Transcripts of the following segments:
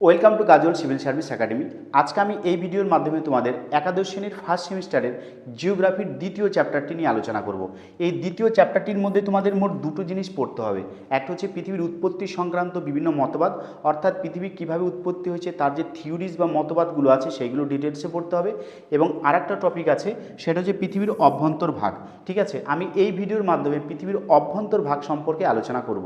Welcome to Kajal civil service academy. আজকে আমি এই ভিডিওর মাধ্যমে তোমাদের একাদশ শ্রেণির ফার্স্ট সেমিস্টারের জিওগ্রাফির দ্বিতীয় চ্যাপ্টারটি নিয়ে আলোচনা করব। এই দ্বিতীয় চ্যাপ্টারটির মধ্যে তোমাদের মোট দুটো জিনিস পড়তে হবে। একটা হচ্ছে পৃথিবীর উৎপত্তি সংক্রান্ত বিভিন্ন মতবাদ, অর্থাৎ পৃথিবী কীভাবে উৎপত্তি হয়েছে, তার যে থিওরিজ বা মতবাদগুলো আছে সেইগুলো ডিটেলসে পড়তে হবে। এবং আরেকটা টপিক আছে, সেটা হচ্ছে পৃথিবীর অভ্যন্তর ভাগ। ঠিক আছে? আমি এই ভিডিওর মাধ্যমে পৃথিবীর অভ্যন্তর ভাগ সম্পর্কে আলোচনা করব।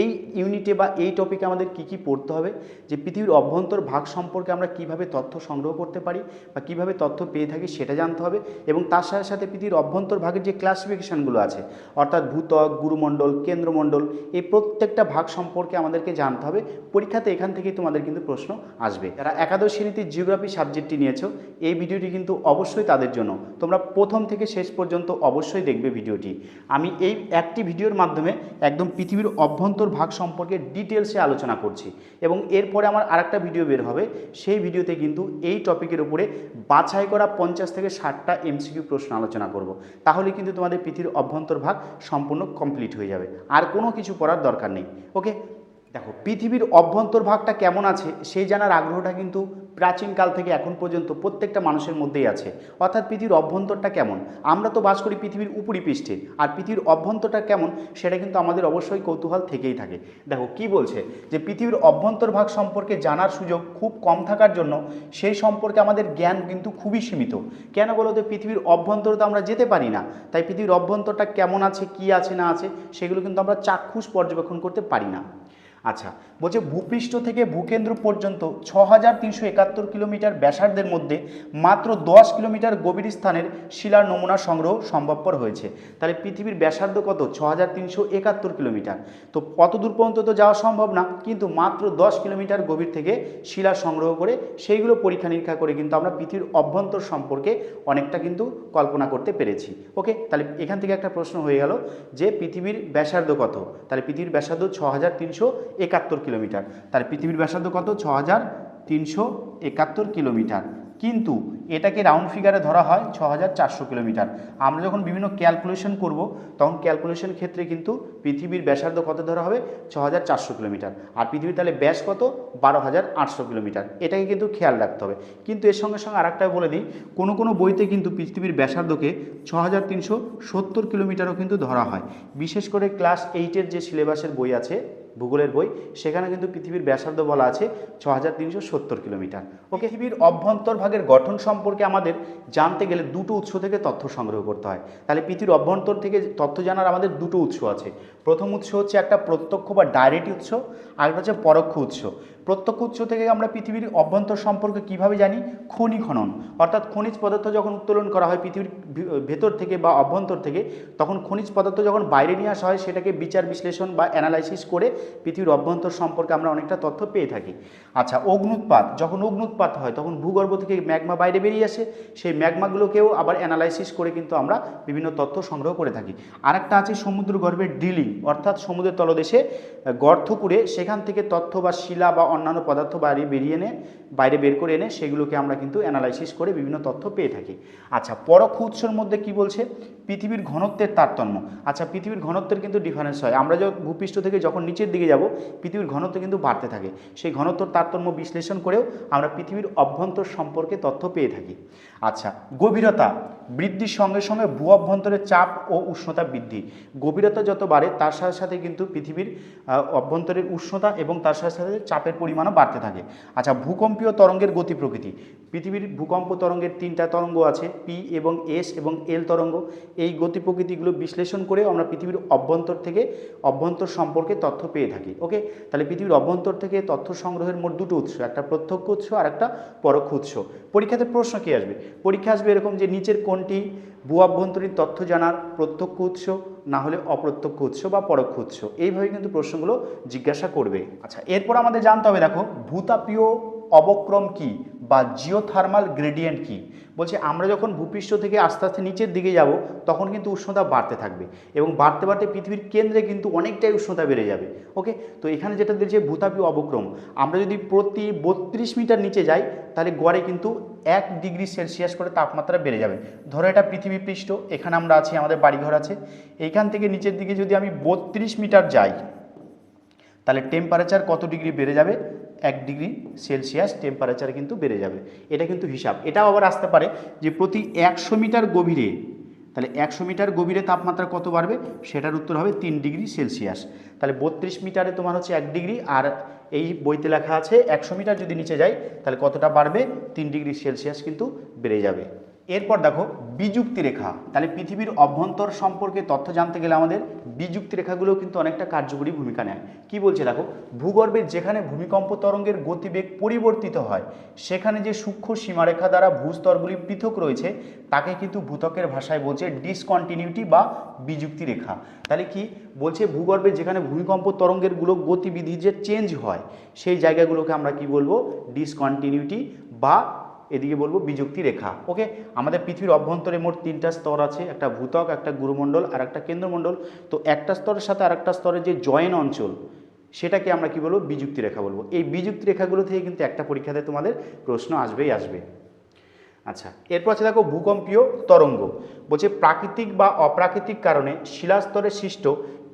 এই ইউনিটে বা এই টপিকে আমাদের কি কি পড়তে হবে? যে পৃথিবীর অভ্যন্তর ভাগ সম্পর্কে আমরা কীভাবে তথ্য সংগ্রহ করতে পারি বা কীভাবে তথ্য পেয়ে থাকি সেটা জানতে হবে এবং তার সাথে সাথে পৃথিবীর অভ্যন্তর ভাগের যে ক্লাসিফিকেশনগুলো আছে, অর্থাৎ ভূতক, গুরুমণ্ডল, কেন্দ্রমণ্ডল, এই প্রত্যেকটা ভাগ সম্পর্কে আমাদেরকে জানতে হবে। পরীক্ষাতে এখান থেকেই তোমাদের কিন্তু প্রশ্ন আসবে। যারা একাদশ শ্রেণীতে জিওগ্রাফি সাবজেক্টটি নিয়েছো, এই ভিডিওটি কিন্তু অবশ্যই তাদের জন্য। তোমরা প্রথম থেকে শেষ পর্যন্ত অবশ্যই দেখবে ভিডিওটি। আমি এই একটি ভিডিওর মাধ্যমে একদম পৃথিবীর অভ্যন্তর ভাগ সম্পর্কে ডিটেলসে আলোচনা করছি এবং এরপরে আমার আরেকটা ভিডিও বের হবে। সেই ভিডিওতে কিন্তু এই টপিকের উপরে বাছাই করা পঞ্চাশ থেকে ষাটটা এমসিকিউ প্রশ্ন আলোচনা করব। তাহলে কিন্তু তোমাদের পৃথিবীর অভ্যন্তরভাগ সম্পূর্ণ কমপ্লিট হয়ে যাবে। আর কোনো কিছু পড়ার দরকার নেই। ওকে দেখো, পৃথিবীর অভ্যন্তর ভাগটা কেমন আছে, সেই জানার আগ্রহটা কিন্তু প্রাচীনকাল থেকে এখন পর্যন্ত প্রত্যেকটা মানুষের মধ্যেই আছে। অর্থাৎ পৃথিবীর অভ্যন্তরটা কেমন? আমরা তো বাস করি পৃথিবীর উপরিপৃষ্ঠে আর পৃথিবীর অভ্যন্তরটা কেমন? সেটা কিন্তু আমাদের অবশ্যই কৌতূহল থেকেই থাকে। দেখো, কি বলছে? যে পৃথিবীর অভ্যন্তর ভাগ সম্পর্কে জানার সুযোগ খুব কম থাকার জন্য সেই সম্পর্কে আমাদের জ্ঞান কিন্তু খুবই সীমিত। কেন বলো তো? পৃথিবীর অভ্যন্তর তো আমরা যেতে পারি না। তাই পৃথিবীর অভ্যন্তরটা কেমন আছে, কি আছে, না আছে, সেগুলো কিন্তু আমরা চাক্ষুষ পর্যবেক্ষণ করতে পারি না। আচ্ছা বলছে ভূপৃষ্ঠ থেকে ভূকেন্দ্র পর্যন্ত ছ তিনশো একাত্তর কিলোমিটার ব্যাসার্ধের মধ্যে মাত্র দশ কিলোমিটার গভীর স্থানের শিলার নমুনা সংগ্রহ সম্ভবপর হয়েছে। তাহলে পৃথিবীর ব্যাসার্ধ কত? ছ তিনশো একাত্তর কিলোমিটার। তো কত দূর পর্যন্ত তো যাওয়া সম্ভব না, কিন্তু মাত্র দশ কিলোমিটার গভীর থেকে শিলা সংগ্রহ করে সেইগুলো পরীক্ষা নিরীক্ষা করে কিন্তু আমরা পৃথিবীর অভ্যন্তর সম্পর্কে অনেকটা কিন্তু কল্পনা করতে পেরেছি। ওকে, তাহলে এখান থেকে একটা প্রশ্ন হয়ে গেল যে পৃথিবীর ব্যাসার্ধ কত? তাহলে পৃথিবীর ব্যাসার্ধ ছ তিনশো একাত্তর কিলোমিটার। তার পৃথিবীর ব্যাসার্ধ কত? ছ হাজার তিনশো একাত্তর কিলোমিটার। কিন্তু এটাকে রাউন্ড ফিগারে ধরা হয় ছ কিলোমিটার। আমরা যখন বিভিন্ন ক্যালকুলেশন করব, তখন ক্যালকুলেশন ক্ষেত্রে কিন্তু পৃথিবীর ব্যাসার্ধ কত ধরা হবে? ছ হাজার চারশো কিলোমিটার। আর পৃথিবীর তাহলে ব্যাস কত? বারো হাজার আটশো কিলোমিটার। এটাকে কিন্তু খেয়াল রাখতে হবে। কিন্তু এর সঙ্গে সঙ্গে আরেকটা বলে দিই, কোনো কোনো বইতে কিন্তু পৃথিবীর ব্যাসার্ধকে ছ হাজার তিনশো সত্তর কিলোমিটারও কিন্তু ধরা হয়। বিশেষ করে ক্লাস এইটের যে সিলেবাসের বই আছে ভূগোলের বই, সেখানে কিন্তু পৃথিবীর ব্যাসার্ধ বলা আছে ছ হাজার তিনশো সত্তর কিলোমিটার। ও পৃথিবীর অভ্যন্তরভাগের গঠন সম্পর্কে আমাদের জানতে গেলে দুটো উৎস থেকে তথ্য সংগ্রহ করতে হয়। তাহলে পৃথিবীর অভ্যন্তর থেকে তথ্য জানার আমাদের দুটো উৎস আছে। প্রথম উৎস হচ্ছে একটা প্রত্যক্ষ বা ডাইরেক্ট উৎস আর একটা হচ্ছে পরোক্ষ উৎস। প্রত্যক্ষ উৎস থেকে আমরা পৃথিবীর অভ্যন্তর সম্পর্কে কীভাবে জানি? খনি খনন। অর্থাৎ খনিজ পদার্থ যখন উত্তোলন করা হয় পৃথিবীর ভেতর থেকে বা অভ্যন্তর থেকে, তখন খনিজ পদার্থ যখন বাইরে নিয়ে আসা হয়, সেটাকে বিচার বিশ্লেষণ বা অ্যানালাইসিস করে পৃথিবীর অভ্যন্তর সম্পর্কে আমরা অনেকটা তথ্য পেয়ে থাকি। আচ্ছা অগ্নুৎপাত। যখন অগ্নুৎপাত হয়, তখন ভূগর্ভ থেকে ম্যাগমা বাইরে বেরিয়ে আসে। সেই ম্যাগমাগুলোকেও আবার অ্যানালাইসিস করে কিন্তু আমরা বিভিন্ন তথ্য সংগ্রহ করে থাকি। আরেকটা আছে সমুদ্র গর্ভের ড্রিলিং অর্থাৎ সমুদ্রের তলদেশে গর্ত করে সেখান থেকে তথ্য বা শিলা বা অন্যান্য পদার্থ বাইরে বেরিয়ে এনে, বাইরে বের করে এনে সেগুলোকে আমরা কিন্তু অ্যানালাইসিস করে বিভিন্ন তথ্য পেয়ে থাকি। আচ্ছা পরোক্ষ উৎসর মধ্যে কি বলছে? পৃথিবীর ঘনত্বের তারতম্য। আচ্ছা পৃথিবীর ঘনত্বের কিন্তু ডিফারেন্স হয়। আমরা যখন ভূপৃষ্ঠ থেকে যখন নিচের দিকে যাব, পৃথিবীর ঘনত্ব কিন্তু বাড়তে থাকে। সেই ঘনত্বর তারতম্য বিশ্লেষণ করেও আমরা পৃথিবীর অভ্যন্তর সম্পর্কে তথ্য পেয়ে থাকি। আচ্ছা গভীরতা বৃদ্ধির সঙ্গে সঙ্গে ভূ অভ্যন্তরের চাপ ও উষ্ণতা বৃদ্ধি। গভীরতা যত বাড়ে, তার সাথে সাথে কিন্তু পৃথিবীর অভ্যন্তরের উষ্ণতা এবং তার সাথে সাথে চাপের পরিমাণও বাড়তে থাকে। আচ্ছা ভূকম্পীয় তরঙ্গের গতি প্রকৃতি। পৃথিবীর ভূকম্প তরঙ্গের তিনটা তরঙ্গ আছে পি এবং এস এবং এল তরঙ্গ। এই গতি প্রকৃতিগুলো বিশ্লেষণ করেও আমরা পৃথিবীর অভ্যন্তর থেকে অভ্যন্তর সম্পর্কে তথ্য পেয়ে থাকি ওকে তাহলে পৃথিবীর অভ্যন্তর থেকে তথ্য সংগ্রহের মোট দুটো উৎস, একটা প্রত্যক্ষ উৎস আর একটা পরোক্ষ উৎস। পরীক্ষাতে প্রশ্ন কী আসবে? পরীক্ষা আসবে এরকম যে নিচের কোনটি ভূ অভ্যন্তরীণ তথ্য জানার প্রত্যক্ষ উৎস না হলে অপ্রত্যক্ষ উৎস বা পরোক্ষ উৎস। এইভাবে কিন্তু প্রশ্নগুলো জিজ্ঞাসা করবে। আচ্ছা এরপর আমাদের জানতে হবে, দেখো, ভূতাপীয় অবক্রম কি? বা জিওথার্মাল গ্রেডিয়েন্ট কি? বলছে, আমরা যখন ভূপৃষ্ঠ থেকে আস্তে আস্তে নিচের দিকে যাব, তখন কিন্তু উষ্ণতা বাড়তে থাকবে এবং বাড়তে বাড়তে পৃথিবীর কেন্দ্রে কিন্তু অনেকটাই উষ্ণতা বেড়ে যাবে, ওকে? তো এখানে যেটা দিয়েছে ভূতাপীয় অবক্রম, আমরা যদি প্রতি বত্রিশ মিটার নিচে যাই, তাহলে গড়ে কিন্তু এক ডিগ্রি সেলসিয়াস করে তাপমাত্রা বেড়ে যাবে। ধরো এটা পৃথিবী পৃষ্ঠ, এখানে আমরা আছি, আমাদের বাড়িঘর আছে, এইখান থেকে নিচের দিকে যদি আমি বত্রিশ মিটার যাই, তাহলে টেম্পারেচার কত ডিগ্রি বেড়ে যাবে? এক ডিগ্রি সেলসিয়াস টেম্পারেচার কিন্তু বেড়ে যাবে। এটা কিন্তু হিসাব। এটাও আবার আসতে পারে যে প্রতি একশো মিটার গভীরে, তাহলে একশো মিটার গভীরে তাপমাত্রা কত বাড়বে? সেটার উত্তর হবে তিন ডিগ্রি সেলসিয়াস। তাহলে বত্রিশ মিটারে তোমার হচ্ছে এক ডিগ্রি, আর এই বইতে লেখা আছে একশো মিটার যদি নিচে যায় তাহলে কতটা বাড়বে? তিন ডিগ্রি সেলসিয়াস কিন্তু বেড়ে যাবে। এরপর দেখো, বিযুক্তি রেখা। তাহলে পৃথিবীর অভ্যন্তর সম্পর্কে তথ্য জানতে গেলে আমাদের বিযুক্তি রেখাগুলো কিন্তু অনেকটা কার্যকরী ভূমিকা নেয়। কি বলছে দেখো ভূগর্ভের যেখানে ভূমিকম্প তরঙ্গের গতিবেগ পরিবর্তিত হয়, সেখানে যে সূক্ষ্ম সীমারেখা দ্বারা ভূস্তরগুলি পৃথক রয়েছে, তাকে কিন্তু ভূতকের ভাষায় বলছে ডিসকন্টিনিউটি বা বিযুক্তি রেখা। তাহলে কি বলছে, ভূগর্ভে যেখানে ভূমিকম্প তরঙ্গেরগুলো গতিবিধি যে চেঞ্জ হয়, সেই জায়গাগুলোকে আমরা কি বলব ডিসকন্টিনিউটি বা এদিকে বলব বিযুক্তি রেখা ওকে আমাদের পৃথিবীর অভ্যন্তরে মোট তিনটা স্তর আছে, একটা ভূতক একটা গুরুমণ্ডল আর একটা কেন্দ্রমণ্ডল। তো একটা স্তরের সাথে আর একটা স্তরের যে জয়েন অঞ্চল, সেটাকে আমরা কি বলব? বিযুক্তি রেখা বলব। এই বিযুক্তি রেখাগুলো থেকে কিন্তু একটা পরীক্ষাতে তোমাদের প্রশ্ন আসবেই আসবে। আচ্ছা এরপর আছে দেখো ভূকম্পীয় তরঙ্গ। বলছে প্রাকৃতিক বা অপ্রাকৃতিক কারণে শিলাস্তরে সৃষ্ট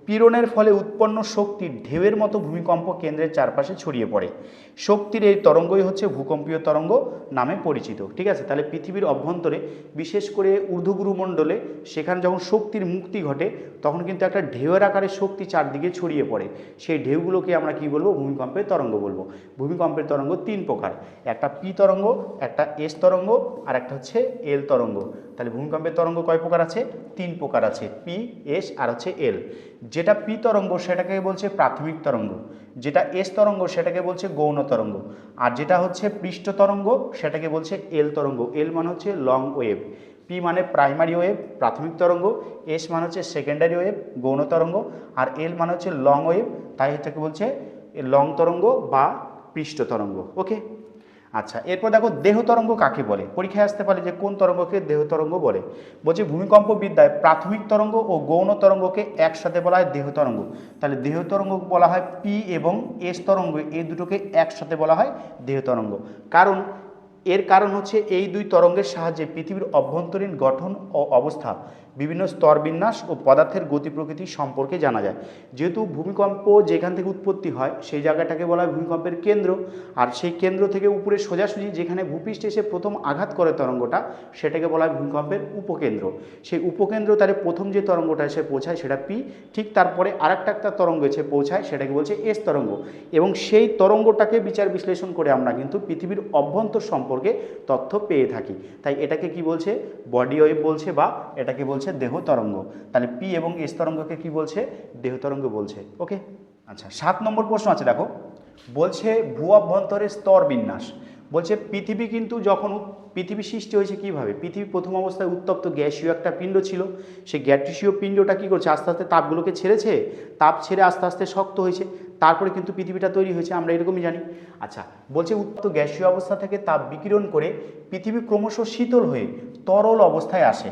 পীড়নের ফলে উৎপন্ন শক্তি ঢেউয়ের মতো ভূমিকম্প কেন্দ্রের চারপাশে ছড়িয়ে পড়ে। শক্তির এই তরঙ্গই হচ্ছে ভূকম্পীয় তরঙ্গ নামে পরিচিত, ঠিক আছে? তাহলে পৃথিবীর অভ্যন্তরে, বিশেষ করে ঊর্ধ্বগুরুমণ্ডলে সেখানে যখন শক্তির মুক্তি ঘটে, তখন কিন্তু একটা ঢেউয়ের আকারে শক্তি চারদিকে ছড়িয়ে পড়ে। সেই ঢেউগুলোকে আমরা কি বলব? ভূমিকম্পের তরঙ্গ বলব। ভূমিকম্পের তরঙ্গ তিন প্রকার। একটা পি তরঙ্গ, একটা এস তরঙ্গ, আর একটা হচ্ছে এল তরঙ্গ। তাহলে ভূমিকম্পের তরঙ্গ কয় প্রকার আছে? তিন প্রকার আছে পি এস আর হচ্ছে এল যেটা পি তরঙ্গ সেটাকে বলছে প্রাথমিক তরঙ্গ, যেটা এস তরঙ্গ সেটাকে বলছে গৌণ তরঙ্গ, আর যেটা হচ্ছে পৃষ্ঠ তরঙ্গ সেটাকে বলছে এল তরঙ্গ। এল মানে হচ্ছে লং ওয়েভ পি মানে প্রাইমারি ওয়েভ প্রাথমিক তরঙ্গ এস মানে হচ্ছে সেকেন্ডারি ওয়েভ গৌণ তরঙ্গ, আর এল মানে হচ্ছে লং ওয়েভ তাই এটাকে বলছে লং তরঙ্গ বা পৃষ্ঠ তরঙ্গ। ওকে আচ্ছা এরপর দেখো দেহ তরঙ্গ কাকে বলে? পরীক্ষায় আসতে পারে যে কোন তরঙ্গকে দেহ তরঙ্গ বলে? বলছে ভূমিকম্প বিদ্যায় প্রাথমিক তরঙ্গ ও গৌণ তরঙ্গকে একসাথে বলা হয় দেহ তরঙ্গ। তাহলে দেহ তরঙ্গ বলা হয় পি এবং এস তরঙ্গ, এই দুটোকে একসাথে বলা হয় দেহ তরঙ্গ। কারণ, এর কারণ হচ্ছে এই দুই তরঙ্গের সাহায্যে পৃথিবীর অভ্যন্তরীণ গঠন ও অবস্থা। বিভিন্ন স্তরবিন্যাস ও পদার্থের গতি প্রকৃতি সম্পর্কে জানা যায়। যেহেতু ভূমিকম্প যেখান থেকে উৎপত্তি হয়, সেই জায়গাটাকে বলা হয় ভূমিকম্পের কেন্দ্র। আর সেই কেন্দ্র থেকে উপরে সোজাসুজি যেখানে ভূপৃষ্ঠে এসে প্রথম আঘাত করে তরঙ্গটা, সেটাকে বলা হয় ভূমিকম্পের উপকেন্দ্র। সেই উপকেন্দ্র তারে প্রথম যে তরঙ্গটা এসে পৌঁছায়, সেটা পি ঠিক তারপরে আরেকটা একটা তরঙ্গ এসে পৌঁছায়, সেটাকে বলছে এস তরঙ্গ। এবং সেই তরঙ্গটাকে বিচার বিশ্লেষণ করে আমরা কিন্তু পৃথিবীর অভ্যন্তর সম্পর্কে তথ্য পেয়ে থাকি। তাই এটাকে কি বলছে? বডি ওয়েভ বলছে বা এটাকে বলছে দেহ তরঙ্গ। তাহলে পি এবং এস তরঙ্গকে কি বলছে? দেহ তরঙ্গ বলছে। ওকে আচ্ছা সাত নম্বর প্রশ্ন আছে, দেখো। বলছে ভূ অভ্যন্তরের স্তর বিন্যাস। বলছে পৃথিবী কিন্তু যখন পৃথিবী সৃষ্টি হয়েছে কীভাবে? পৃথিবী প্রথম অবস্থায় উত্তপ্ত গ্যাসীয় একটা পিণ্ড ছিল। সেই গ্যাসীয় পিণ্ডটা কী করছে? আস্তে আস্তে তাপগুলোকে ছেড়েছে। তাপ ছেড়ে আস্তে আস্তে শক্ত হয়েছে। তারপরে কিন্তু পৃথিবীটা তৈরি হয়েছে, আমরা এরকমই জানি। আচ্ছা বলছে উত্তপ্ত গ্যাসীয় অবস্থা থেকে তাপ বিকিরণ করে পৃথিবী ক্রমশ শীতল হয়ে তরল অবস্থায় আসে।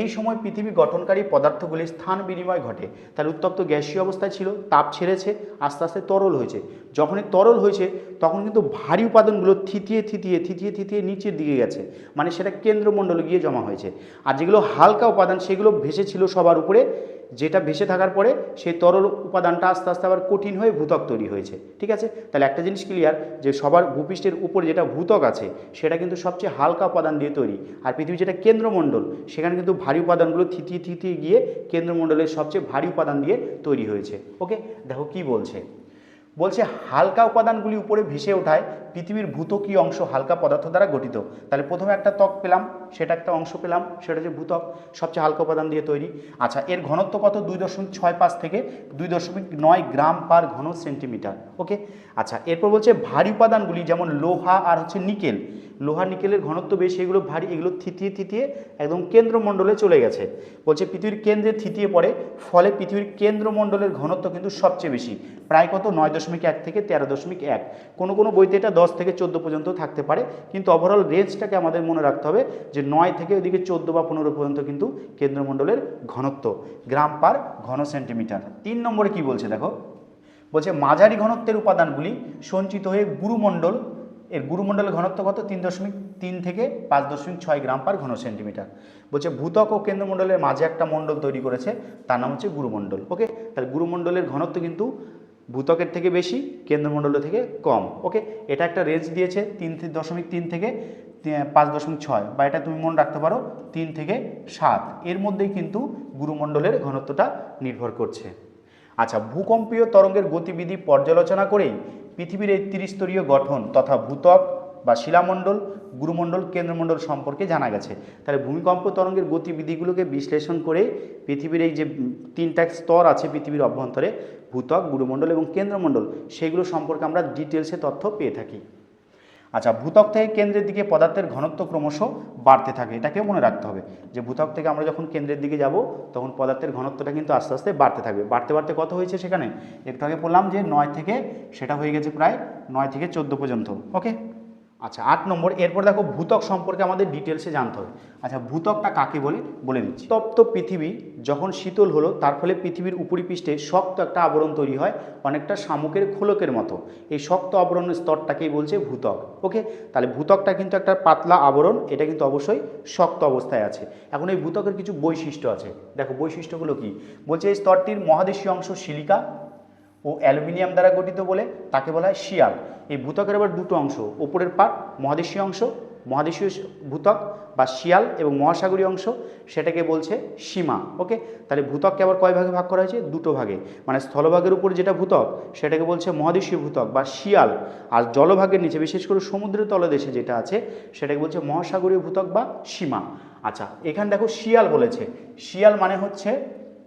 এই সময় পৃথিবী গঠনকারী পদার্থগুলির স্থান বিনিময় ঘটে। তাহলে উত্তপ্ত গ্যাসীয় অবস্থায় ছিল, তাপ ছেড়েছে, আস্তে আস্তে তরল হয়েছে। যখনই তরল হয়েছে, তখন কিন্তু ভারী উপাদানগুলো থিতিয়ে থিতিয়ে থিতিয়ে থিতিয়ে নিচের দিকে গেছে। মানে সেটা কেন্দ্রমণ্ডলে গিয়ে জমা হয়েছে। আর যেগুলো হালকা উপাদান, সেগুলো ভেসেছিল সবার উপরে। যেটা ভেসে থাকার পরে সেই তরল উপাদানটা আস্তে আস্তে আবার কঠিন হয়ে ভূতক তৈরি হয়েছে, ঠিক আছে? তাহলে একটা জিনিস ক্লিয়ার যে সবার ভূপৃষ্ঠের উপরে যেটা ভূতক আছে, সেটা কিন্তু সবচেয়ে হালকা উপাদান দিয়ে তৈরি। আর পৃথিবী যেটা কেন্দ্রমণ্ডল, সেখানে কিন্তু ভারী উপাদানগুলো থিতিয়ে থিতিয়ে গিয়ে কেন্দ্রমণ্ডলের সবচেয়ে ভারী উপাদান দিয়ে তৈরি হয়েছে। ওকে দেখো কি বলছে। বলছে হালকা উপাদানগুলি উপরে ভেসে ওঠায় পৃথিবীর ভূতকীয় অংশ হালকা পদার্থ দ্বারা গঠিত। তাহলে প্রথমে একটা ত্বক পেলাম, সেটা একটা অংশ পেলাম, সেটা যে ভূতক, সবচেয়ে হালকা উপাদান দিয়ে তৈরি। আচ্ছা এর ঘনত্ব কত? দুই দশমিক ছয় পাঁচ থেকে দুই দশমিক নয় গ্রাম পার ঘন সেন্টিমিটার ওকে আচ্ছা এরপর বলছে ভারী উপাদানগুলি যেমন লোহা আর হচ্ছে নিকেল লোহা নিকেলের ঘনত্ব বেশি, এগুলো ভারী, এগুলো থিতিয়ে থিতিয়ে একদম কেন্দ্রমণ্ডলে চলে গেছে। বলছে পৃথিবীর কেন্দ্রে থিতিয়ে পড়ে, ফলে পৃথিবীর কেন্দ্রমণ্ডলের ঘনত্ব কিন্তু সবচেয়ে বেশি, প্রায় কত? নয় দশমিক এক থেকে তেরো দশমিক এক। কোনো কোনো বইতে এটা দশ থেকে চোদ্দ পর্যন্ত থাকতে পারে, কিন্তু ওভারঅল রেঞ্জটাকে আমাদের মনে রাখতে হবে যে নয় থেকে ওইদিকে চোদ্দ বা পনেরো পর্যন্ত কিন্তু কেন্দ্রমণ্ডলের ঘনত্ব। গ্রাম পার ঘন সেন্টিমিটার। তিন নম্বরে কি বলছে দেখো? বলছে মাঝারি ঘনত্বের উপাদানগুলি সঞ্চিত হয়ে গুরুমণ্ডল এর গুরুমণ্ডলের ঘনত্ব কত? তিন দশমিক তিন থেকে পাঁচ দশমিক ছয় গ্রাম পার ঘন সেন্টিমিটার। বলছে ভূতক ও কেন্দ্রমণ্ডলের মাঝে একটা মণ্ডল তৈরি করেছে, তার নাম হচ্ছে গুরুমণ্ডল। ওকে তাহলে গুরুমণ্ডলের ঘনত্ব কিন্তু ভূতকের থেকে বেশি, কেন্দ্রমণ্ডলের থেকে কম। ওকে এটা একটা রেঞ্জ দিয়েছে তিন দশমিক তিন থেকে পাঁচ দশমিক ছয়, বা এটা তুমি মনে রাখতে পারো, তিন থেকে সাত। এর মধ্যেই কিন্তু গুরুমণ্ডলের ঘনত্বটা নির্ভর করছে। আচ্ছা ভূকম্পীয় তরঙ্গের গতিবিধি পর্যালোচনা করেই পৃথিবীর এই ত্রিস্তরীয় গঠন তথা ভূতক বা শিলামণ্ডল, গুরুমণ্ডল, কেন্দ্রমণ্ডল সম্পর্কে জানা গেছে। তাহলে ভূমিকম্প তরঙ্গের গতিবিধিগুলোকে বিশ্লেষণ করে পৃথিবীর এই যে তিনটা স্তর আছে পৃথিবীর অভ্যন্তরে ভূতক গুরুমণ্ডল এবং কেন্দ্রমণ্ডল, সেগুলো সম্পর্কে আমরা ডিটেলসে তথ্য পেয়ে থাকি। আচ্ছা ভূতক থেকে কেন্দ্রের দিকে পদার্থের ঘনত্ব ক্রমশ বাড়তে থাকে, এটাকেও মনে রাখতে হবে। যে ভূতক থেকে আমরা যখন কেন্দ্রের দিকে যাব, তখন পদার্থের ঘনত্বটা কিন্তু আস্তে আস্তে বাড়তে থাকবে। বাড়তে বাড়তে কত হয়েছে সেখানে? একটু আগে বললাম যে নয় থেকে, সেটা হয়ে গেছে প্রায় নয় থেকে চোদ্দ পর্যন্ত ওকে আচ্ছা আট নম্বর, এরপর দেখো ভূতক সম্পর্কে আমাদের ডিটেলসে জানতে হবে। আচ্ছা ভূতকটা কাকে বলে? বলে দিচ্ছি তপ্ত পৃথিবী যখন শীতল হলো, তার ফলে পৃথিবীর উপরিপৃষ্ঠে শক্ত একটা আবরণ তৈরি হয়, অনেকটা শামুকের খোলকের মতো। এই শক্ত আবরণের স্তরটাকেই বলছে ভূতক ওকে তাহলে ভূতকটা কিন্তু একটা পাতলা আবরণ, এটা কিন্তু অবশ্যই শক্ত অবস্থায় আছে। এখন এই ভূতকের কিছু বৈশিষ্ট্য আছে। দেখো, বৈশিষ্ট্যগুলো কি? বলছে এই স্তরটির মহাদেশীয় অংশ সিলিকা ও অ্যালুমিনিয়াম দ্বারা গঠিত বলে তাকে বলা হয় শিয়াল। এই ভূতকের আবার দুটো অংশ, ওপরের পাট, মহাদেশীয় অংশ, মহাদেশীয় ভূতক বা শিয়াল এবং মহাসাগরীয় অংশ, সেটাকে বলছে সীমা ওকে তাহলে ভূতককে আবার কয় ভাগে ভাগ করা হয়েছে? দুটো ভাগে। মানে স্থলভাগের উপর যেটা ভূতক, সেটাকে বলছে মহাদেশীয় ভূতক বা শিয়াল। আর জলভাগের নিচে, বিশেষ করে সমুদ্রের তলদেশে যেটা আছে, সেটাকে বলছে মহাসাগরীয় ভূতক বা সীমা। আচ্ছা এখানে দেখো শিয়াল বলেছে। শিয়াল মানে হচ্ছে,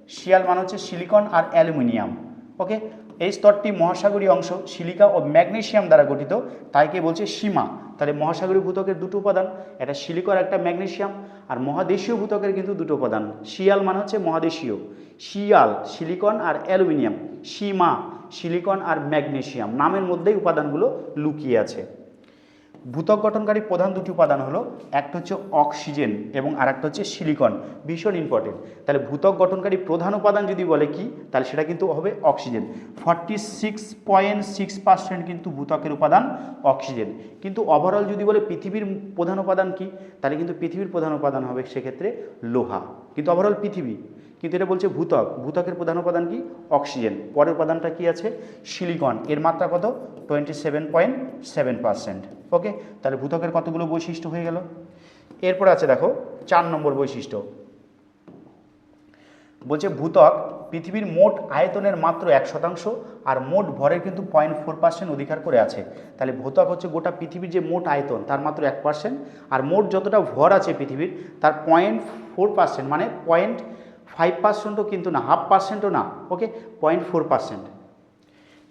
শিয়াল মানে হচ্ছে সিলিকন আর অ্যালুমিনিয়াম ওকে এই স্তরটি মহাসাগরীয় অংশ, সিলিকা ও ম্যাগনেশিয়াম দ্বারা গঠিত। তাইকে বলছে সীমা। তাহলে মহাসাগরীয় ভূতকের দুটো উপাদান একটা সিলিকর একটা ম্যাগনেশিয়াম, আর মহাদেশীয় ভূতকের কিন্তু দুটো উপাদান। শিয়াল মানে হচ্ছে মহাদেশীয়। শিয়াল, সিলিকন আর অ্যালুমিনিয়াম। সীমা, সিলিকন আর ম্যাগনেশিয়াম। নামের মধ্যেই উপাদানগুলো লুকিয়ে আছে। ভূতক গঠনকারী প্রধান দুটি উপাদান হলো, একটা হচ্ছে অক্সিজেন এবং আরেকটা হচ্ছে সিলিকন, ভীষণ ইম্পর্টেন্ট তাহলে ভূতক গঠনকারী প্রধান উপাদান যদি বলে কি, তাহলে সেটা কিন্তু হবে oxygen. Forty six point six percent কিন্তু ভূতকের উপাদান অক্সিজেন। কিন্তু ওভারঅল যদি বলে পৃথিবীর প্রধান উপাদান কি, তাহলে কিন্তু পৃথিবীর প্রধান উপাদান হবে সেক্ষেত্রে লোহা। কিন্তু ওভারঅল পৃথিবী কিন্তু এটা বলছে ভূতক ভূতকের প্রধান উপাদান কি? অক্সিজেন। পরের উপাদানটা কি আছে? সিলিকন। এর মাত্রা কত? Twenty seven point seven okay তাহলে ভূতকের কতগুলো বৈশিষ্ট্য হয়ে গেল? এরপর আছে দেখো, চার নম্বর বৈশিষ্ট্য। বলছে ভূতক পৃথিবীর মোট আয়তনের মাত্র এক শতাংশ আর মোট ভরের কিন্তু পয়েন্ট ফোর পার্সেন্ট অধিকার করে আছে। তাহলে ভূতক হচ্ছে গোটা পৃথিবীর যে মোট আয়তন, তার মাত্র এক পার্সেন্ট আর মোট যতটা ভর আছে পৃথিবীর, তার পয়েন্ট ফোর পার্সেন্ট মানে পয়েন্ট ফাইভ পার্সেন্টও কিন্তু না হাফ পার্সেন্টও না ওকে পয়েন্ট ফোর পার্সেন্ট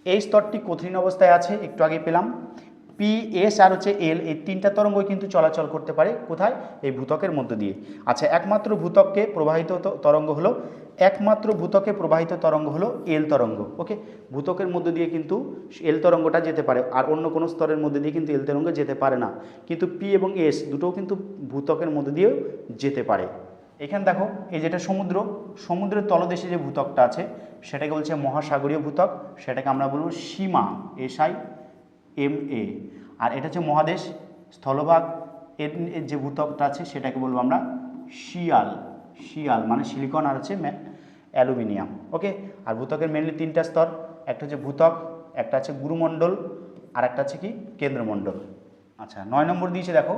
এই স্তরটি কঠিন অবস্থায় আছে, একটু আগে পেলাম। পি এস আর হচ্ছে এল এই তিনটা তরঙ্গ কিন্তু চলাচল করতে পারে। কোথায়? এই ভূতকের মধ্য দিয়ে। আচ্ছা একমাত্র ভূতককে প্রবাহিত তরঙ্গ হলো, একমাত্র ভূতকে প্রবাহিত তরঙ্গ হলো এল তরঙ্গ ওকে ভূতকের মধ্য দিয়ে কিন্তু এল তরঙ্গটা যেতে পারে, আর অন্য কোনো স্তরের মধ্যে দিয়ে কিন্তু এল তরঙ্গ যেতে পারে না। কিন্তু পি এবং এস দুটোও কিন্তু ভূতকের মধ্য দিয়েও যেতে পারে। এখানে দেখো, এই যেটা সমুদ্র, সমুদ্রের তলদেশে যে ভূতকটা আছে, সেটাকে বলছে মহাসাগরীয় ভূতক সেটাকে আমরা বলব সীমা এসআই এম এ। আর এটা হচ্ছে মহাদেশ, স্থলভাগ, এর যে ভূতকটা আছে, সেটাকে বলব আমরা শিয়াল। শিয়াল মানে সিলিকন আর হচ্ছে অ্যালুমিনিয়াম, ওকে? আর ভূতকের মেনলি তিনটা স্তর, একটা হচ্ছে ভূতক একটা আছে গুরুমণ্ডল, আর একটা আছে কি? কেন্দ্রমণ্ডল। আচ্ছা নয় নম্বর দিয়েছে দেখো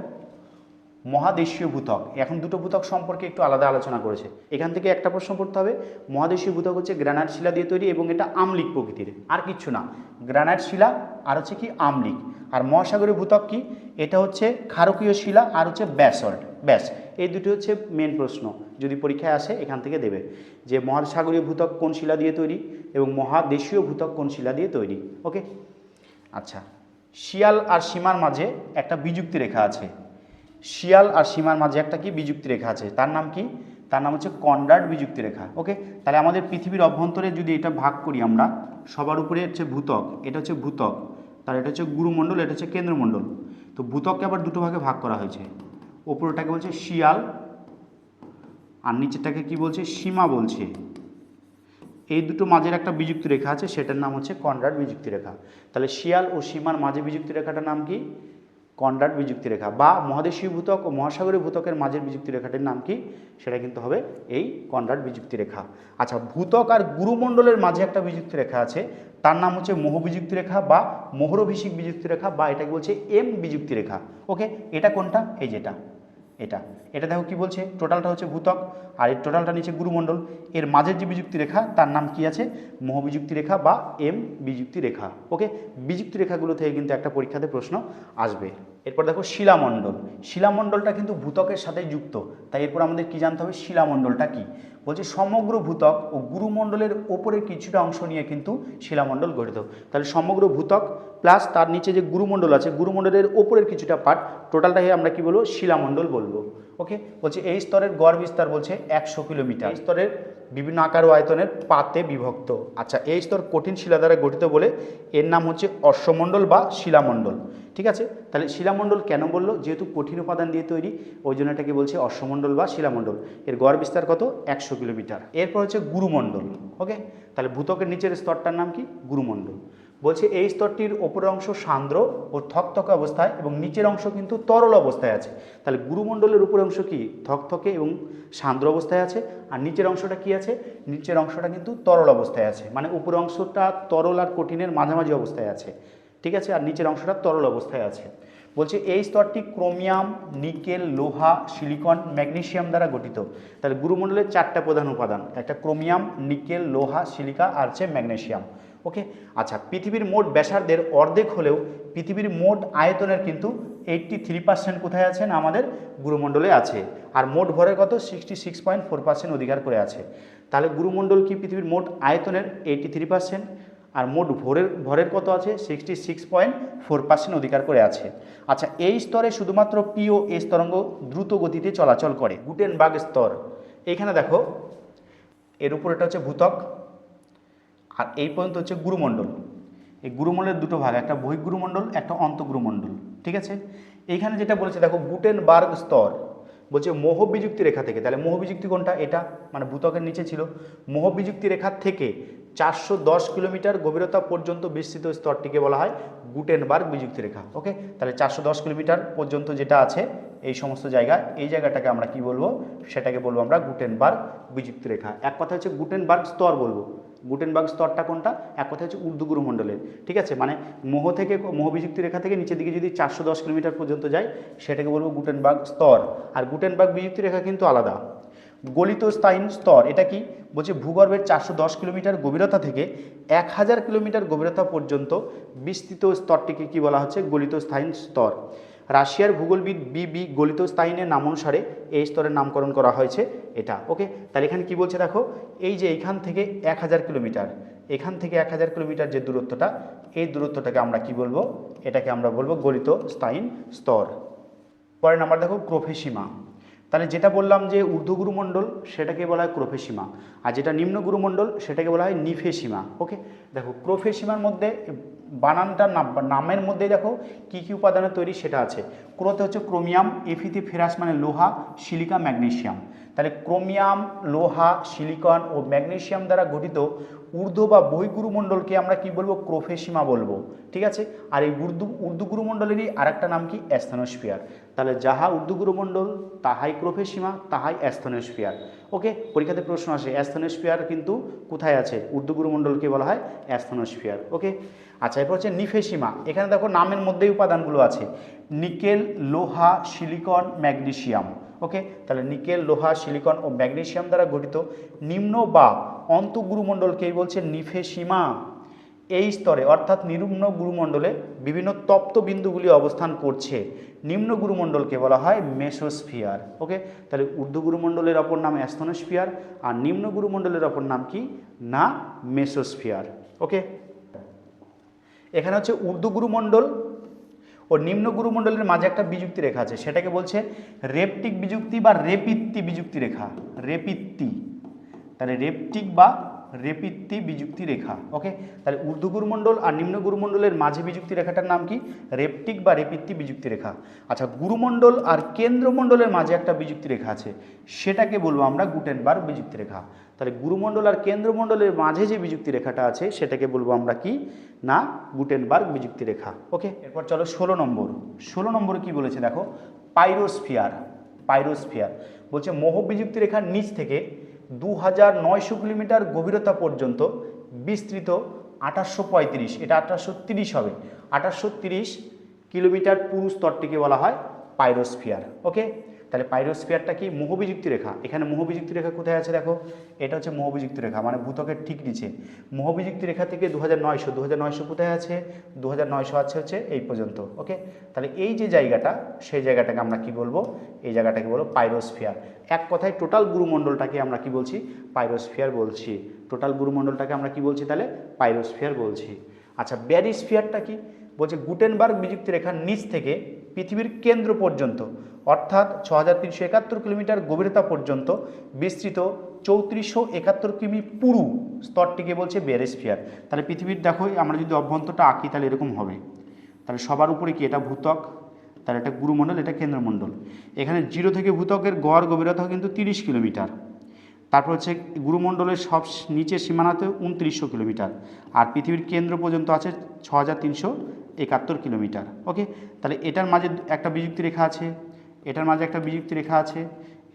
মহাদেশীয় ভূতক। এখন দুটো ভূতক সম্পর্কে একটু আলাদা আলোচনা করেছে। এখান থেকে একটা প্রশ্ন করতে হবে, মহাদেশীয় ভূতক হচ্ছে গ্রানাইট শিলা দিয়ে তৈরি এবং এটা আমলিক প্রকৃতির, আর কিচ্ছু না। গ্রানাইট শিলা আর হচ্ছে কি আমলিক। আর মহাসাগরীয় ভূতক কি? এটা হচ্ছে ক্ষারকীয় শিলা আর হচ্ছে ব্যাসল্ট। ব্যাস, এই দুটি হচ্ছে মেন প্রশ্ন, যদি পরীক্ষায় আসে এখান থেকে দেবে। যে মহাসাগরীয় ভূতক কোন শিলা দিয়ে তৈরি এবং মহাদেশীয় ভূতক কোন শিলা দিয়ে তৈরি ওকে আচ্ছা শিয়াল আর সীমার মাঝে একটা বিযুক্তি রেখা আছে। শিয়াল আর সীমার মাঝে একটা কি বিযুক্তি রেখা আছে। তার নাম কি? তার নাম হচ্ছে কনরাড বিযুক্তি রেখা ওকে তাহলে আমাদের পৃথিবীর অভ্যন্তরে যদি এটা ভাগ করি আমরা, সবার উপরে হচ্ছে ভূতক, এটা হচ্ছে ভূতক, তার এটা হচ্ছে গুরুমণ্ডল, এটা হচ্ছে কেন্দ্রমণ্ডল। তো ভূতককে আবার দুটো ভাগে ভাগ করা হয়েছে, ওপরটাকে বলছে শিয়াল আর নিচেরটাকে কি বলছে? সীমা বলছে। এই দুটো মাঝের একটা বিযুক্তি রেখা আছে, সেটার নাম হচ্ছে কনরাড বিযুক্তি রেখা। তাহলে শিয়াল ও সীমার মাঝে বিযুক্তি রেখাটার নাম কি? কন্ড্রাট বিযুক্তি রেখা বা মহাদেশীয় ভূতক ও মহাসাগরীয় ভূতকের মাঝের বিযুক্তি রেখাটির নাম কি? সেটা কিন্তু হবে এই কন্ড্রাট বিযুক্তি রেখা আচ্ছা ভূতক আর গুরুমণ্ডলের মাঝে একটা বিযুক্তি রেখা আছে, তার নাম হচ্ছে মোহ বিযুক্তি রেখা বা মোহরভিষিক বিযুক্তি রেখা বা এটাকে বলছে এম বিযুক্তি রেখা ওকে, এটা কোনটা? এই যেটা। এটা। এটা দেখো কি বলছে? টোটালটা হচ্ছে ভূতক, আর এর টোটালটা নিচে গুরুমণ্ডল। এর মাঝের যে বিযুক্তি রেখা, তার নাম কি আছে? মহাবিযুক্তি রেখা বা এম বিযুক্তি রেখা। ওকে বিযুক্তি রেখাগুলো থেকে কিন্তু একটা পরীক্ষাতে প্রশ্ন আসবে। এরপর দেখো শিলামণ্ডল। শিলামণ্ডলটা কিন্তু ভূতকের সাথে যুক্ত। তাই এরপর আমাদের কি জানতে হবে? শিলামণ্ডলটা কি? বলছে সমগ্র ভূতক ও গুরুমণ্ডলের ওপরের কিছুটা অংশ নিয়ে কিন্তু শিলামণ্ডল গঠিত। তাহলে সমগ্র ভূতক প্লাস তার নিচে যে গুরুমণ্ডল আছে, গুরুমণ্ডলের ওপরের কিছুটা পার্ট টোটালটাকে আমরা কি বলব? শিলামণ্ডল বলব। ওকে বলছে এই স্তরের গড় বিস্তার বলছে একশো কিলোমিটার। স্তরের বিভিন্ন আকার ও আয়তনের পাতে বিভক্ত। আচ্ছা এই স্তর কঠিন শিলা দ্বারা গঠিত বলে এর নাম হচ্ছে অশ্বমণ্ডল বা শিলামণ্ডল। ঠিক আছে? তাহলে শিলামণ্ডল কেন বলল? যেহেতু কঠিন উপাদান দিয়ে তৈরি, ওই জন্য এটাকে বলছে অশ্বমণ্ডল বা শিলামণ্ডল। এর গড় বিস্তার কত? একশো কিলোমিটার। এরপর হচ্ছে গুরুমণ্ডল, ওকে? তাহলে ভূতকের নিচের স্তরটার নাম কি? গুরুমণ্ডল। বলছে এই স্তরটির ওপরের অংশ সান্দ্র ও থকথকে অবস্থায় এবং নিচের অংশ কিন্তু তরল অবস্থায় আছে। তাহলে গুরুমণ্ডলের উপরের অংশ কি? থকথকে এবং সান্দ্র অবস্থায় আছে। আর নিচের অংশটা কি আছে? নিচের অংশটা কিন্তু তরল অবস্থায় আছে। মানে উপরের অংশটা তরল আর কঠিনের মাঝামাঝি অবস্থায় আছে। ঠিক আছে? আর নিচের অংশটা তরল অবস্থায় আছে। বলছে, এই স্তরটি ক্রোমিয়াম, নিকেল, লোহা, সিলিকন ম্যাগনেশিয়াম দ্বারা গঠিত। তাহলে গুরুমণ্ডলের চারটা প্রধান উপাদান, একটা ক্রোমিয়াম, নিকেল, লোহা, সিলিকা, আর হচ্ছে ম্যাগনেসিয়াম। ওকে? আচ্ছা পৃথিবীর মোট ব্যাসার্ধের অর্ধেক হলেও পৃথিবীর মোট আয়তনের কিন্তু এইট্টি থ্রি পার্সেন্ট কোথায় আছেন আমাদের গুরুমণ্ডলে আছে। আর মোট ভরের কত? Sixty six point four percent অধিকার করে আছে। তাহলে গুরুমণ্ডল কি পৃথিবীর মোট আয়তনের এইট্টি থ্রি পার্সেন্ট আর মোট ভরের ভরের কত আছে? Sixty six point four percent অধিকার করে আছে। আচ্ছা এই স্তরে শুধুমাত্র পি ও এস তরঙ্গ দ্রুত গতিতে চলাচল করে গুটেনবাগ স্তর। এইখানে দেখো, এর উপর এটা হচ্ছে ভূতক, আর এই পর্যন্ত হচ্ছে গুরুমণ্ডল। এই গুরুমণ্ডলের দুটো ভাগ, একটা বহিঃগুরুমণ্ডল, একটা অন্তঃগুরুমণ্ডল, ঠিক আছে? এইখানে যেটা বলেছে, দেখো গুটেনবার্গ স্তর। বলছে মোহ বিযুক্তি রেখা থেকে, তাহলে মোহ বিযুক্তি কোনটা? এটা মানে ভূতকের নিচে ছিল। মোহ বিযুক্তি রেখা থেকে চারশো দশ কিলোমিটার গভীরতা পর্যন্ত বিস্তৃত স্তরটিকে বলা হয় গুটেনবার্গ বিযুক্তি রেখা। ওকে? তাহলে চারশো দশ কিলোমিটার পর্যন্ত যেটা আছে, এই সমস্ত জায়গা, এই জায়গাটাকে আমরা কি বলব? সেটাকে বলব আমরা গুটেনবার্গ বিযুক্তি রেখা। এক কথা হচ্ছে গুটেনবার্গ স্তর বলব। গুটেনবার্গ স্তরটা কোনটা? এক কথা হচ্ছে ঊর্ধ্বগুরু মণ্ডলের। ঠিক আছে? মানে মোহ থেকে, মোহ বিযুক্তি রেখা থেকে নিচের দিকে যদি চারশো দশ কিলোমিটার পর্যন্ত যায় সেটাকে বলব গুটেনবার্গ স্তর। আর গুটেনবার্গ বিযুক্তি রেখা কিন্তু আলাদা। গলিত স্থায়ী স্তর, এটা কি? বলছে ভূগর্ভের চারশো দশ কিলোমিটার গভীরতা থেকে এক হাজার কিলোমিটার গভীরতা পর্যন্ত বিস্তৃত স্তরটিকে কি বলা হচ্ছে? গলিত স্থায়ী স্তর। রাশিয়ার ভূগোলবিদ বি বি গলিত স্থায়ীনের নাম অনুসারে এই স্তরের নামকরণ করা হয়েছে এটা, ওকে? তাহলে এখানে কি বলছে দেখো? এই যে এইখান থেকে এক হাজার কিলোমিটার, এখান থেকে এক হাজার কিলোমিটার যে দূরত্বটা, এই দূরত্বটাকে আমরা কি বলব? এটাকে আমরা বলব গলিত স্থায়ী স্তর। পরের নাম্বার দেখো ক্রোফেসীমা তাহলে যেটা বললাম যে ঊর্ধ্বগুরুমণ্ডল সেটাকে বলা হয় ক্রোফেসীমা আর যেটা নিম্ন গুরুমণ্ডল, সেটাকে বলা হয় নিফেসীমা। ওকে? দেখো ক্রোফেসীমার মধ্যে বানানটা নাম- নামের মধ্যে দেখো কি কি উপাদানের তৈরি সেটা আছে। ক্রোতে হচ্ছে ক্রোমিয়াম এফিতে ফেরাস মানে লোহা, সিলিকা, ম্যাগনেসিয়াম। তাহলে ক্রোমিয়াম, লোহা, সিলিকন ও ম্যাগনেসিয়াম দ্বারা গঠিত ঊর্ধ্ব বা বহিগুরুমণ্ডলকে আমরা কি বলব? ক্রোফেসীমা বলব। ঠিক আছে? আর এই উর্দু ঊর্ধ্বগুরুমণ্ডলেরই আরেকটা নাম কি? অ্যাস্থনোস্ফিয়ার। তাহলে যাহা ঊর্ধ্বগুরুমণ্ডল তাহাই ক্রোফেসীমা তাহাই অ্যাস্থনোস্ফিয়ার ওকে পরীক্ষাতে প্রশ্ন আসে অ্যাস্থনোস্ফিয়ার কিন্তু কোথায় আছে? ঊর্ধ্বগুরুমণ্ডলকে বলা হয় অ্যাস্থনোস্ফিয়ার ওকে আচ্ছা এরপর হচ্ছে নিফেসীমা এখানে দেখো নামের মধ্যেই উপাদানগুলো আছে। নিকেল, লোহা, সিলিকন, ম্যাগনেসিয়াম ওকে তাহলে নিকেল, লোহা, সিলিকন ও ম্যাগনেশিয়াম দ্বারা গঠিত নিম্ন বা অন্তঃগুরুমণ্ডলকেই বলছে নিফেসীমা এই স্তরে, অর্থাৎ নিম্ন গুরুমণ্ডলে বিভিন্ন তপ্ত বিন্দুগুলি অবস্থান করছে। নিম্ন গুরুমণ্ডলকে বলা হয় মেসোস্ফিয়ার, ওকে? তাহলে ঊর্ধ্ব গুরুমণ্ডলের অপর নাম অ্যাস্থনোস্ফিয়ার আর নিম্ন গুরুমণ্ডলের অপর নাম কি? না, মেসোস্ফিয়ার, ওকে? এখানে হচ্ছে ঊর্ধ্ব গুরুমণ্ডল ও নিম্ন গুরুমণ্ডলের মাঝে একটা বিযুক্তি রেখা আছে। সেটাকে বলছে রেপটিক বিযুক্তি বা রেপিত্তি বিযুক্তি রেখা। রেপিত্তি। তাহলে রেপটিক বা রেপিত্তি বিযুক্তি রেখা ওকে তাহলে ঊর্ধ্ব গুরুমণ্ডল আর নিম্ন গুরুমণ্ডলের মাঝে বিযুক্তি রেখাটার নাম কি? রেপটিক বা রেপিত্তি বিযুক্তি রেখা। আচ্ছা গুরুমণ্ডল আর কেন্দ্রমণ্ডলের মাঝে একটা বিযুক্তি রেখা আছে, সেটাকে বলব আমরা গুটেনবার্গ বিযুক্তি রেখা। তাহলে গুরুমণ্ডল আর কেন্দ্রমণ্ডলের মাঝে যে বিযুক্তি রেখাটা আছে, সেটাকে বলব আমরা কি? না, গুটেনবার্গ বিযুক্তি রেখা ওকে এরপর চলো ষোলো নম্বর। ষোলো নম্বরে কি বলেছে দেখো? পাইরোস্ফিয়ার পাইরোস্ফিয়ার। বলছে মোহ বিযুক্তি রেখার নিচ থেকে দু হাজার নয়শো কিলোমিটার গভীরতা পর্যন্ত বিস্তৃত আঠাশশো পঁয়ত্রিশ, এটা আঠাশশো তিরিশ হবে। আঠাশশো তিরিশ কিলোমিটার পুরু স্তরটিকে বলা হয় পাইরোস্ফিয়ার, ওকে? তাহলে পাইরোস্ফিয়ারটা কি মোহবিযুক্তি রেখা এখানে মোহবিযুক্তি রেখা কোথায় আছে দেখো? এটা হচ্ছে মোহবিযুক্তি রেখা মানে ভূতকের ঠিক নিচে। মোহবিযুক্তি রেখা থেকে দু হাজার নয়শো দু হাজার নয়শো কোথায় আছে? দু হাজার নয়শো আছে হচ্ছে এই পর্যন্ত, ওকে? তাহলে এই যে জায়গাটা, সেই জায়গাটাকে আমরা কি বলব? এই জায়গাটাকে বলব পাইরোস্ফিয়ার। এক কথায় টোটাল গুরুমণ্ডলটাকে আমরা কি বলছি? পাইরোস্ফিয়ার বলছি। টোটাল গুরুমণ্ডলটাকে আমরা কি বলছি তাহলে? পাইরোস্ফিয়ার বলছি। আচ্ছা ব্যারিস্ফিয়ারটা কি? বলছে গুটেনবার্গ বিযুক্তি রেখার নিচ থেকে পৃথিবীর কেন্দ্র পর্যন্ত, অর্থাৎ ছ কিলোমিটার গভীরতা পর্যন্ত, বিস্তৃত চৌত্রিশশো একাত্তর কিমি পুরু স্তরটিকে বলছে ব্যারিস্ফিয়ার তাহলে পৃথিবীর দেখো, আমরা যদি অভ্যন্তরটা আঁকি, তাহলে এরকম হবে। তাহলে সবার উপরে কি এটা ভূতক তাহলে এটা গুরুমণ্ডল, এটা কেন্দ্রমণ্ডল। এখানে জিরো থেকে ভূতকের গড় গভীরতা কিন্তু তিরিশ কিলোমিটার। তারপর হচ্ছে গুরুমণ্ডলের সব নিচের সীমানাতে উনত্রিশশো কিলোমিটার, আর পৃথিবীর কেন্দ্র পর্যন্ত আছে ছ হাজার তিনশো একাত্তর কিলোমিটার। ওকে? তাহলে এটার মাঝে একটা বিযুক্তি রেখা আছে, এটার মাঝে একটা বিযুক্তি রেখা আছে,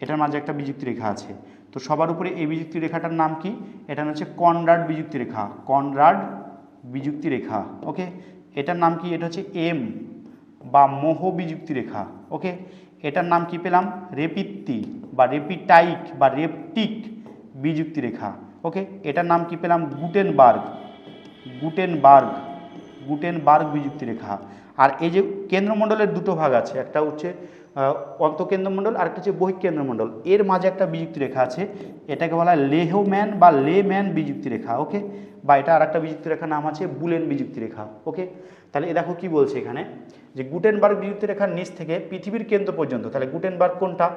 এটার মাঝে একটা বিযুক্তি রেখা আছে। তো সবার উপরে এই বিযুক্তি রেখাটার নাম কি? এটা হচ্ছে কনরাড বিযুক্তি রেখা, কনরাড বিযুক্তি রেখা। ওকে? এটার নাম কি? এটা হচ্ছে এম বা মোহ বিযুক্তি রেখা। ওকে? এটার নাম কি পেলাম? রেপিত্তি বা রেপিটাইক বা রেপটিক বিযুক্তি রেখা ওকে? এটার নাম কি পেলাম? গুটেনবার্গ। গুটেনবার্গ। গুটেনবার্গ বিযুক্তি রেখা আর এই যে কেন্দ্রমণ্ডলের দুটো ভাগ আছে, একটা হচ্ছে অন্তঃকেন্দ্রমণ্ডল আর একটা হচ্ছে বহিঃকেন্দ্রমণ্ডল। এর মাঝে একটা বিযুক্তি রেখা আছে, এটাকে বলা হয় লেহম্যান বা লেম্যান বিযুক্তি রেখা ওকে? বা এটা আর একটা বিযুক্তি রেখা নাম আছে বুলেন বিযুক্তি রেখা ওকে? তাহলে এ দেখো কি বলছে এখানে? যে গুটেনবার্গ বিযুক্তি রেখার নিচ থেকে পৃথিবীর কেন্দ্র পর্যন্ত, তাহলে গুটেনবার্গ কোনটা?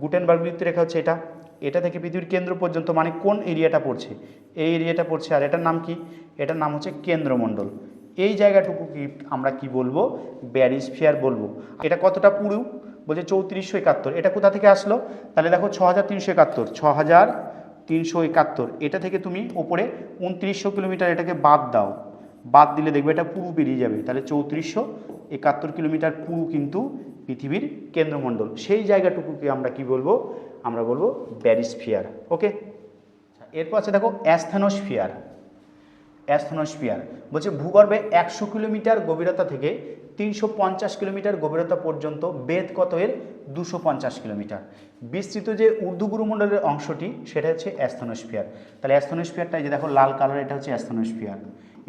গুটেনবার্গ বিযুক্তি রেখা হচ্ছে এটা। এটা থেকে পৃথিবীর কেন্দ্র পর্যন্ত মানে কোন এরিয়াটা পড়ছে? এই এরিয়াটা পড়ছে আর এটার নাম কি? এটার নাম হচ্ছে কেন্দ্রমণ্ডল। এই জায়গাটুকু কি আমরা কি বলব? ব্যারিস্ফিয়ার বলব। এটা কতটা পুরু? বলছে চৌত্রিশশো একাত্তর। এটা কোথা থেকে আসলো? তাহলে দেখো ছ হাজার তিনশো একাত্তর। ছ হাজার তিনশো একাত্তর। এটা থেকে তুমি ওপরে উনত্রিশশো কিলোমিটার এটাকে বাদ দাও। বাদ দিলে দেখবে এটা পুরু বেরিয়ে যাবে। তাহলে চৌত্রিশশো একাত্তর কিলোমিটার পুরু কিন্তু পৃথিবীর কেন্দ্রমণ্ডল। সেই জায়গাটুকুকে আমরা কি বলব? আমরা বলব ব্যারিস্ফিয়ার। ওকে? এরপর আছে দেখো অ্যাস্থেনোস্ফিয়ার। অ্যাস্থেনোস্ফিয়ার। বলছে ভূগর্ভে একশো কিলোমিটার গভীরতা থেকে তিনশো পঞ্চাশ কিলোমিটার গভীরতা পর্যন্ত বেদ কত এর? দুশো কিলোমিটার। বিস্তৃত যে উর্দু গুরুমণ্ডলের অংশটি, সেটা হচ্ছে অ্যাস্থেনোস্ফিয়ার। তাহলে অ্যাস্থেনোস্ফিয়ারটা যে দেখো লাল কালার এটা হচ্ছে অ্যাস্থেনোস্ফিয়ার।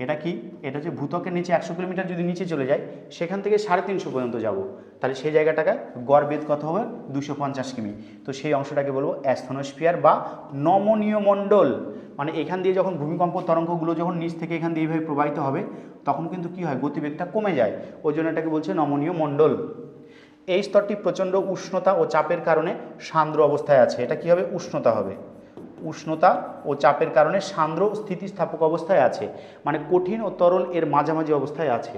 এটা কি? এটা হচ্ছে ভূতকের নিচে একশো কিলোমিটার যদি নিচে চলে যায়, সেখান থেকে সাড়ে তিনশো পর্যন্ত যাব। তাহলে সেই জায়গাটাকে গড় বেদ কত হবে? দুশো পঞ্চাশ কিমি। তো সেই অংশটাকে বলব অ্যাস্থনোস্ফিয়ার বা নমনীয় মণ্ডল মানে এখান দিয়ে যখন ভূমিকম্প তরঙ্গগুলো যখন নিচ থেকে এখান দিয়ে এইভাবে প্রবাহিত হবে, তখন কিন্তু কি হয়? গতিবেগটা কমে যায়। ওই জন্য এটাকে বলছে নমনীয় মণ্ডল এই স্তরটি প্রচণ্ড উষ্ণতা ও চাপের কারণে সান্দ্র অবস্থায় আছে। এটা কি হবে? উষ্ণতা হবে। উষ্ণতা ও চাপের কারণে সান্দ্র স্থিতিস্থাপক অবস্থায় আছে মানে কঠিন ও তরল এর মাঝামাঝি অবস্থায় আছে।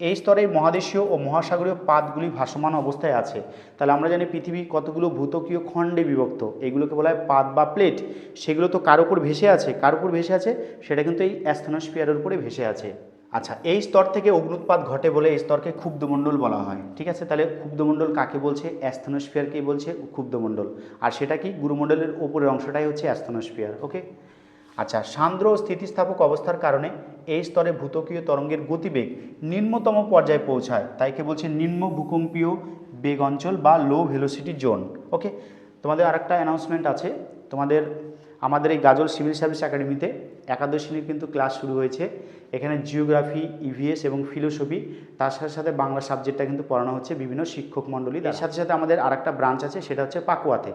এই স্তরে মহাদেশীয় ও মহাসাগরীয় পাতগুলি ভাসমান অবস্থায় আছে। তাহলে আমরা জানি পৃথিবী কতগুলো ভূতকীয় খণ্ডে বিভক্ত। এগুলোকে বলা হয় পাত বা প্লেট। সেগুলো তো কার উপর ভেসে আছে? কার উপর ভেসে আছে? সেটা কিন্তু এই অ্যাস্থনোস্ফিয়ারের উপরে ভেসে আছে। আচ্ছা এই স্তর থেকে অগ্নুৎপাত ঘটে বলে এই স্তরকে ক্ষুব্ধমণ্ডল বলা হয়। ঠিক আছে? তাহলে ক্ষুব্ধমণ্ডল কাকে বলছে? অ্যাস্থনোস্ফিয়ারকেই বলছে ক্ষুব্ধমণ্ডল। আর সেটা কি? গুরুমণ্ডলের ওপরের অংশটাই হচ্ছে অ্যাস্থনোস্ফিয়ার, ওকে? আচ্ছা সান্দ্র স্থিতিস্থাপক অবস্থার কারণে এই স্তরে ভূতকীয় তরঙ্গের গতিবেগ নিম্নতম পর্যায়ে পৌঁছায়। তাইকে বলছে নিম্ন ভূকম্পীয় বেগ অঞ্চল বা লো ভেলোসিটি জোন ওকে? তোমাদের আরেকটা অ্যানাউন্সমেন্ট আছে। তোমাদের, আমাদের এই গাজল সিভিল সার্ভিস একাডেমিতে একাদশ শ্রেণির কিন্তু ক্লাস শুরু হয়েছে। এখানে জিওগ্রাফি ইভিএস এবং ফিলোসফি তার সাথে সাথে বাংলা সাবজেক্টটা কিন্তু পড়ানো হচ্ছে বিভিন্ন শিক্ষক মণ্ডলী তার সাথে সাথে আমাদের আরেকটা ব্রাঞ্চ আছে সেটা হচ্ছে পাকুয়াতে।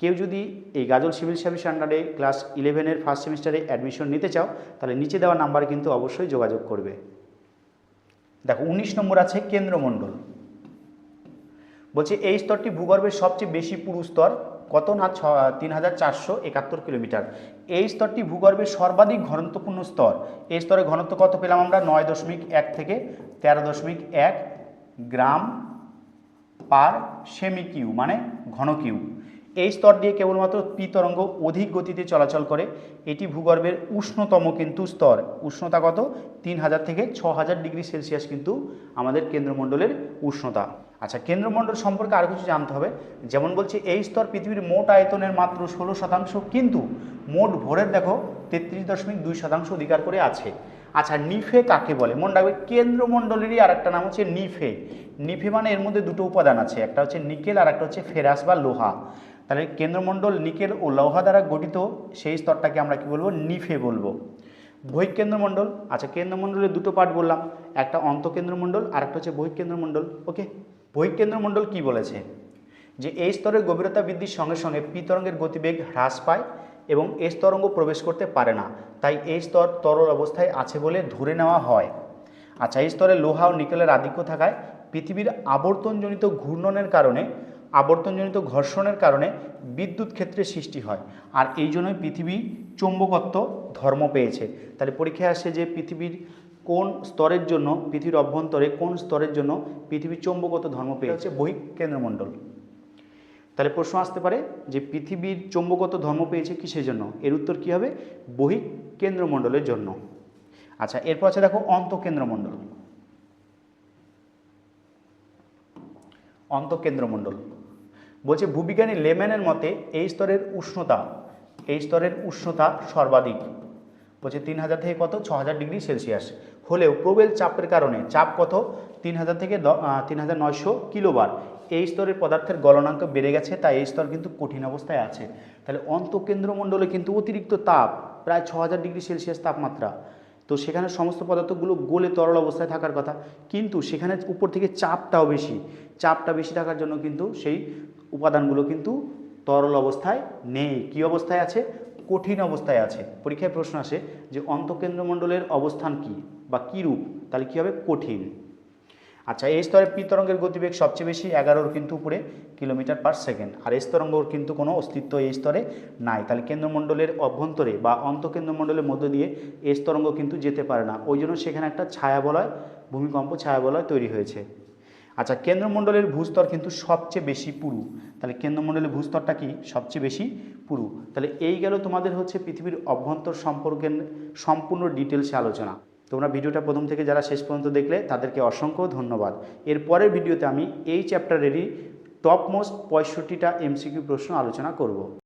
কেউ যদি এই গাজল সিভিল সার্ভিস আন্ডারে ক্লাস ইলেভেনের ফার্স্ট সেমিস্টারে অ্যাডমিশন নিতে চাও তাহলে নিচে দেওয়া নাম্বারে কিন্তু অবশ্যই যোগাযোগ করবে। দেখো উনিশ নম্বর আছে কেন্দ্রমণ্ডল। বলছে এই স্তরটি ভূগর্ভের সবচেয়ে বেশি পুরু স্তর। কত না ছ তিন হাজার চারশো একাত্তর কিলোমিটার। এই স্তরটি ভূগর্ভের সর্বাধিক ঘনত্বপূর্ণ স্তর। এই স্তরে ঘনত্ব কত পেলাম আমরা? নয় দশমিক এক থেকে তেরো দশমিক এক গ্রাম পার সেমি কিউ মানে ঘন কিউ এই স্তর দিয়ে কেবলমাত্র পি তরঙ্গ অধিক গতিতে চলাচল করে। এটি ভূগর্ভের উষ্ণতম কিন্তু স্তর। উষ্ণতা কত? তিন হাজার থেকে ছ হাজার ডিগ্রি সেলসিয়াস কিন্তু আমাদের কেন্দ্রমণ্ডলের উষ্ণতা। আচ্ছা কেন্দ্রমণ্ডল সম্পর্কে আরও কিছু জানতে হবে। যেমন বলছে, এই স্তর পৃথিবীর মোট আয়তনের মাত্র ষোলো শতাংশ, কিন্তু মোট ভোরের দেখো, তেত্রিশ দশমিক দুই শতাংশ অধিকার করে আছে। আচ্ছা নিফে কাকে বলে? মনে রাখবে, কেন্দ্রমণ্ডলেরই আর একটা নাম হচ্ছে নিফে। নিফে মানে এর মধ্যে দুটো উপাদান আছে, একটা হচ্ছে নিকেল আর একটা হচ্ছে ফেরাস বা লোহা। তাহলে কেন্দ্রমণ্ডল নিকেল ও লোহা দ্বারা গঠিত, সেই স্তরটাকে আমরা কি বলব? নিফে বলব। বহিঃকেন্দ্রমণ্ডল আচ্ছা কেন্দ্রমণ্ডলের দুটো পার্ট বললাম, একটা অন্তঃকেন্দ্রমণ্ডল আর একটা হচ্ছে বহিঃকেন্দ্রমণ্ডল ওকে বহিঃকেন্দ্রমণ্ডল কি বলেছে? যে এই স্তরের গভীরতা বৃদ্ধির সঙ্গে সঙ্গে পি তরঙ্গের গতিবেগ হ্রাস পায় এবং এই তরঙ্গ প্রবেশ করতে পারে না। তাই এই স্তর তরল অবস্থায় আছে বলে ধরে নেওয়া হয়। আচ্ছা এই স্তরে লোহা ও নিকেলের আধিক্য থাকায় পৃথিবীর আবর্তনজনিত ঘূর্ণনের কারণে, আবর্তনজনিত ঘর্ষণের কারণে বিদ্যুৎ ক্ষেত্রে সৃষ্টি হয়। আর এই জন্যই পৃথিবী চৌম্বকত্ব ধর্ম পেয়েছে। তাহলে পরীক্ষায় আসে যে পৃথিবীর কোন স্তরের জন্য পৃথিবীর অভ্যন্তরে কোন স্তরের জন্য পৃথিবী চৌম্বকত্ব ধর্ম পেয়েছে? বহিঃকেন্দ্রমণ্ডল তাহলে প্রশ্ন আসতে পারে যে পৃথিবীর চৌম্বকত ধর্ম পেয়েছে কিসের জন্য? এর উত্তর কী হবে? বহিঃকেন্দ্রমণ্ডলের জন্য। আচ্ছা এরপর আছে দেখো অন্তঃকেন্দ্রমণ্ডল। অন্তঃকেন্দ্রমণ্ডল। বলছে ভূবিজ্ঞানী লেম্যানের মতে এই স্তরের উষ্ণতা এই স্তরের উষ্ণতা সর্বাধিক। বলছে তিন হাজার থেকে কত? ছ হাজার ডিগ্রি সেলসিয়াস। হলেও প্রবেল চাপের কারণে, চাপ কত? তিন হাজার থেকে তিন হাজার নয়শো কিলোবার। এই স্তরের পদার্থের গলনাঙ্ক বেড়ে গেছে, তাই এই স্তর কিন্তু কঠিন অবস্থায় আছে। তাহলে অন্তঃকেন্দ্রমণ্ডলে কিন্তু অতিরিক্ত তাপ, প্রায় ছ ডিগ্রি সেলসিয়াস তাপমাত্রা। তো সেখানে সমস্ত পদার্থগুলো গোলে তরল অবস্থায় থাকার কথা, কিন্তু সেখানে উপর থেকে চাপটাও বেশি। চাপটা বেশি থাকার জন্য কিন্তু সেই উপাদানগুলো কিন্তু তরল অবস্থায় নেই। কী অবস্থায় আছে? কঠিন অবস্থায় আছে। পরীক্ষায় প্রশ্ন আসে যে অন্তঃকেন্দ্রমণ্ডলের অবস্থান কি বা কী রূপ? তাহলে কী হবে? কঠিন। আচ্ছা এই স্তরে পি তরঙ্গের গতিবেগ সবচেয়ে বেশি এগারোর কিন্তু উপরে কিলোমিটার পার সেকেন্ড। আর এই তরঙ্গর কিন্তু কোনো অস্তিত্ব এই স্তরে নাই। তাহলে কেন্দ্রমণ্ডলের অভ্যন্তরে বা অন্তঃকেন্দ্রমণ্ডলের মধ্য দিয়ে এই তরঙ্গ কিন্তু যেতে পারে না। ওই জন্য সেখানে একটা ছায়াবলয়, ভূমিকম্প ছায়াবলয় তৈরি হয়েছে। আচ্ছা কেন্দ্রমণ্ডলের ভূস্তর কিন্তু সবচেয়ে বেশি পুরু। তাহলে কেন্দ্রমণ্ডলের ভূস্তরটা কি? সবচেয়ে বেশি পুরু। তাহলে এই গেল তোমাদের হচ্ছে পৃথিবীর অভ্যন্তর সম্পর্কে সম্পূর্ণ ডিটেলসে আলোচনা। তোমরা ভিডিওটা প্রথম থেকে যারা শেষ পর্যন্ত দেখলে, তাদেরকে অসংখ্য ধন্যবাদ। এর পরের ভিডিওতে আমি এই চ্যাপ্টারেরই টপ মোস্ট পঁয়ষট্টিটা এমসিকিউ প্রশ্ন আলোচনা করব।